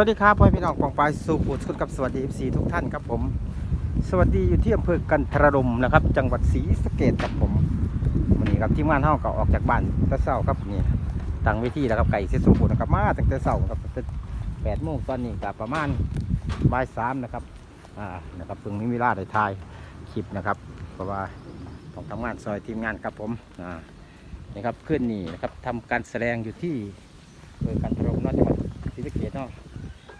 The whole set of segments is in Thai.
วัสดีครับพ่อพี่น้องปองปายสู่ปูสุดกับสวัสดี FC ทุกท่านครับผม สวัสดีอยู่ที่อำเภอกันทรลมนะครับ จังหวัดศรีสะเกดครับผมวันนี้ครับที่งานเฮาก็ออกจากบ้านตะเช้าครับนี่ตั้งเวทีแล้วครับไก่เสยสมบูนะครับมาตั้งแต่เช้าครับแปดโมงตอนนี้ก็ประมาณบ่ายสามนะครับอ่านะครับเพิ่งมีเวลาได้ถ่ายคลิปนะครับ เพราะว่าต้องทำงานซอยทีมงานครับผมอ่านี่ครับขึ้นนี่นะครับทำการแสดงอยู่ที่อำเภอกันทรลมนอกจังหวัดศรีสะเกดเนาะ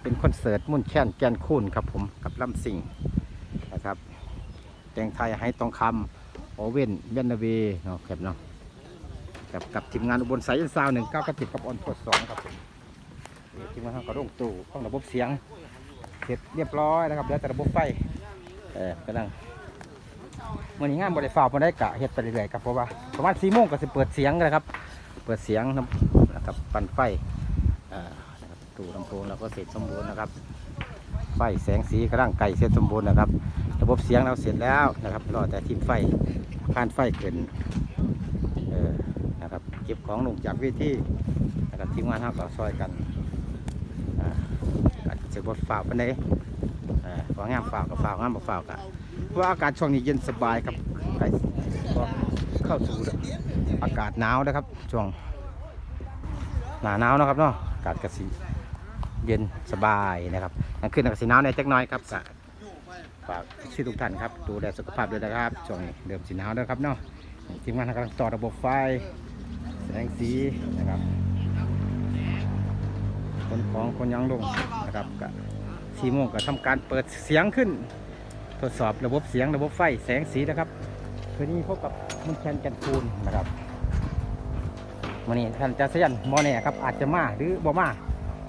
เป็นคอนเสิร์ตมุ่นแค้นแกนคูนครับผมกับลำสิงนะครับ แต่งไทยให้ตองคำโอเว่นเบนนาเวเนาะครับเนาะกับกับทีมงานอุบลสายยันซาวหนึ่งเก้ากระติดกับออนโพดสองครับผมทีมงานเขาก็ลงตู่ห้องระบบเสียงเสร็จเรียบร้อยนะครับแล้วแต่ระบบไฟเออกำลังวันนี้งานบริฟ้ามาได้กะเฮ็ดไปเรื่อยๆครับเพราะว่าประมาณสี่โมงก็จะเปิดเสียงนะครับ เปิดเสียงนะครับปั่นไฟอ่า ตู้ลำโพงเราก็เสร็จสมบูรณ์นะครับไฟแสงสีกระด้างไก่เสร็จสมบูรณ์นะครับ ระบบเสียงเราเสร็จแล้วนะครับรอแต่ทีมไฟผ่านไฟเกินเออนะครับเก็บของลงจากเวทีนะครับทีมงานเราก็ซอยกันอาจจะบดฝ่าไปไหนใดอ่าว่างามฝ่ากับฝ่างามบ่ฝ่ากันเพราะอากาศช่วงนี้เย็นสบายครับไก็เข้าสู่อากาศหนาวนะครับช่วงหนาหนาวนะครับเนาะอากาศกระสี เย็นสบายนะครับกลางคืนกระสีหนาวในอยจักน้อยครับกะฝากชื่อทุกท่านครับดูแลสุขภาพด้วยนะครับช่วงนี้เริ่มสีหนาวแล้วครับเนาะทีมงานกำลังต่อระบบไฟ แสงสีนะครับคนของคนยังลงนะครับกะสี่โมงก็ทำการเปิดเสียงขึ้น ทดสอบระบบเสียงระบบไฟแสงสีนะครับคืนนี้พบกับมุนแคนกันคูนนะครับวันนี้ท่านจะเสียนมอแน่ครับอาจจะมาหรือบ่มา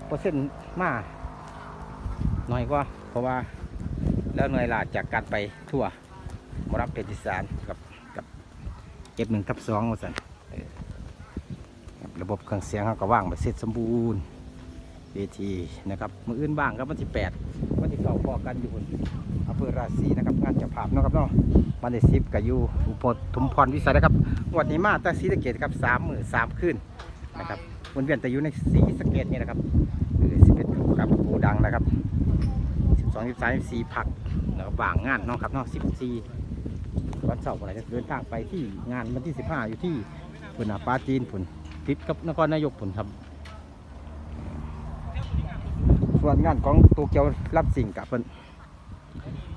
เปอร์เซ็นต์มาหน้อยกว่า เพราะว่าแล้วหน่วยลาจากการไปทั่วมรับเพชรสารกับกับเก็บหนึ่งทับสองมาสั่นระบบเครื่องเสียงเขาก็ว่างไปเสร็จสมบูรณ์เวทีนะครับมืออื่นบ้างครับวันที่แปดวันที่เก้าพอกันอยู่อำเภอราศีนะครับงานจะภาพเนะครับเนาะวันที่สิบกับยูอุปทุมพรวิสัยนะครับวันนี้มาต่ศรีสะเกดครับสามหมื่นสามคืนนะครับ วนเวียนแต่อยู่ในศรีสเกดนี่นะครับสิบเอ็ดกับโกดังนะครับสิบสองสิบสามสิบสี่ผักแล้วก็บางงานเนาะครับเนาะสิบสี่วันเสาร์วันไหนจะเดินทางไปที่งานวันที่สิบห้าอยู่ที่ปุ่นนาปาจีนปุ่นติดกับนครนายกปุ่นครับ ส่วนงานของตัวเกียวรับสิ่งกับเพิ่น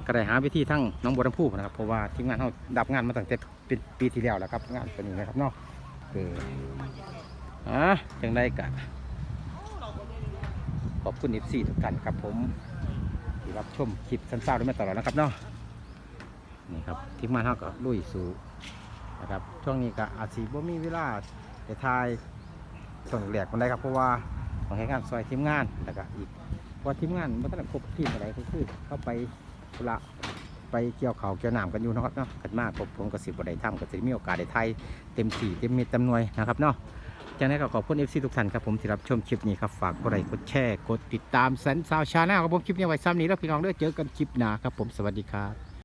ก็ไดหาวิธีทั้งน้องบัวลำพูนะครับเพราะว่าทีมงานเขาดับงานมาตั้งแต่ปีปีที่แล้วแล้วครับ งานตัวนี้นะครับเนาะคือ อะจังได้กะขอบคุณเอฟซีทุกท่านครับผมที่รับชมคลิปสั้นๆด้วยมาตลอดนะครับเนาะนี่ครับทีมงานเขาก็ลุยสู่นะครับช่วงนี้ก็อาจสิบ่มีเวลาแต่ทายส่งแหลกคนได้ครับเพราะว่าต้องให้งานซอยทีมงานแล้วก็อีกว่าทีมงานมันต้องครบทีมอะไรก็คือเข้าไปธุระไปเกี่ยวเขาเกี่ยวหนามกันอยู่นะครับเนาะกันมากผมผมก็สิบวันได้ทำก็จะมีโอกาสได้ไทยเต็มที่เต็มเม็ดเต็มหน่วยนะครับเนาะ จากนั้นก็ขอบคุณเอฟซีทุกท่านครับผมที่รับชมคลิปนี้ครับฝากกดไลค์กดแชร์กดติดตามแสนสาวชาแนลครับผมคลิปนี้ไว้ซ้ำนี้แล้วพี่น้องเด้อเจอกันคลิปหน้าครับผมสวัสดีครับ